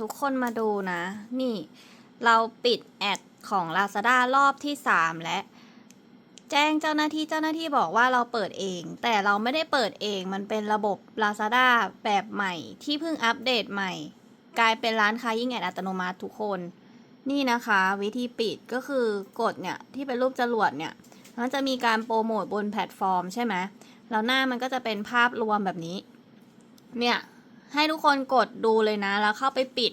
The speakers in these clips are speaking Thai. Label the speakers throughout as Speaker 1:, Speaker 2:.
Speaker 1: ทุกคนมาดูนะ นี่ เราปิดแอดของ Lazada รอบที่ 3 และ แจ้งเจ้าหน้าที่เจ้าหน้าที่บอกว่าเราเปิดเอง แต่เราไม่ได้เปิดเองมันเป็นระบบ Lazada แบบใหม่ที่เพิ่งอัปเดตใหม่ กลายเป็นร้านค้ายิ่งแอดอัตโนมัติทุกคน นี่นะคะ วิธีปิดก็คือกดเนี่ย ที่เป็นรูปจรวดเนี่ยมันจะมีการโปรโมทบนแพลตฟอร์มใช่ไหมแล้วหน้ามันก็จะเป็นภาพรวมแบบนี้ เนี่ย ให้ทุกคนกดดูเลยนะ แล้วเข้าไปปิด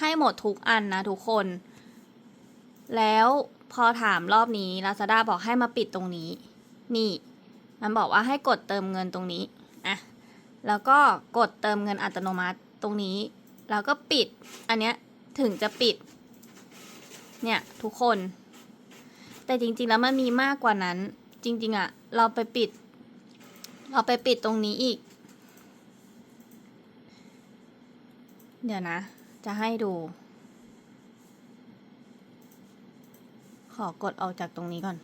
Speaker 1: ให้หมดทุกอันนะทุกคน แล้วพอถามรอบนี้ Lazada บอกให้มาปิดตรงนี้ นี่ มันบอกว่าให้กดเติมเงินตรงนี้อะแล้วก็กดเติมเงินอัตโนมัติตรงนี้ แล้วก็ปิด อันเนี้ยถึงจะปิด เนี่ย ทุกคน แต่จริงๆแล้วมันมีมากกว่านั้น จริง ๆอะเราไปปิด เราไปปิดตรงนี้อีก เดี๋ยวนะ จะให้ดู ขอกดออกจากตรงนี้ก่อน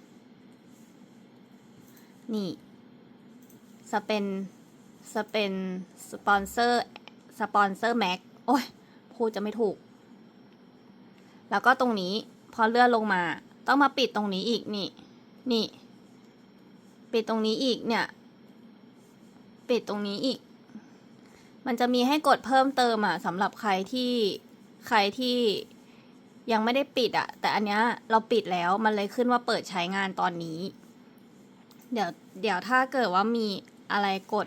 Speaker 1: นี่สเปนสเปนสปอนเซอร์สปอนเซอร์แม็กโอ้ยพูดจะไม่ถูก แล้วก็ตรงนี้พอเลื่อนลงมา ต้องมาปิดตรงนี้อีกนี่ นี่ ปิดตรงนี้อีกเนี่ย ปิดตรงนี้อีก มันจะมีให้กดเพิ่มเติมอะสำหรับใครที่ใครที่ยังไม่ได้ปิดอะ แต่อันเนี้ยเราปิดแล้วมันเลยขึ้นว่าเปิดใช้งานตอนนี้ เดี๋ยวเดี๋ยวถ้าเกิดว่ามีอะไรกด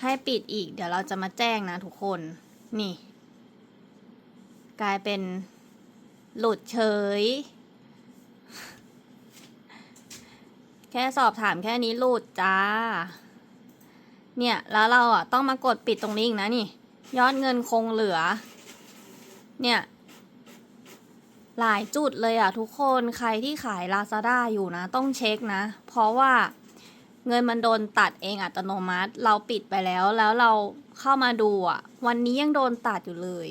Speaker 1: ให้ปิดอีก เดี๋ยวเราจะมาแจ้งนะทุกคนนี่ กลายเป็นหลุดเฉย แค่สอบถามแค่นี้หลุดจ้า เนี่ยแล้วเราอะต้องมากดปิดตรงนี้อีกนะนี่ ยอดเงินคงเหลือ เนี่ยหลายจุดเลยอะทุกคนใครที่ขาย Lazada อยู่นะ ต้องเช็คนะ เพราะว่าเงินมันโดนตัดเองอัตโนมัติ เราปิดไปแล้วแล้วเราเข้ามาดูอะ วันนี้ยังโดนตัดอยู่เลย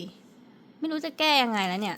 Speaker 1: ไม่รู้จะแก้ยังไงแล้วเนี่ย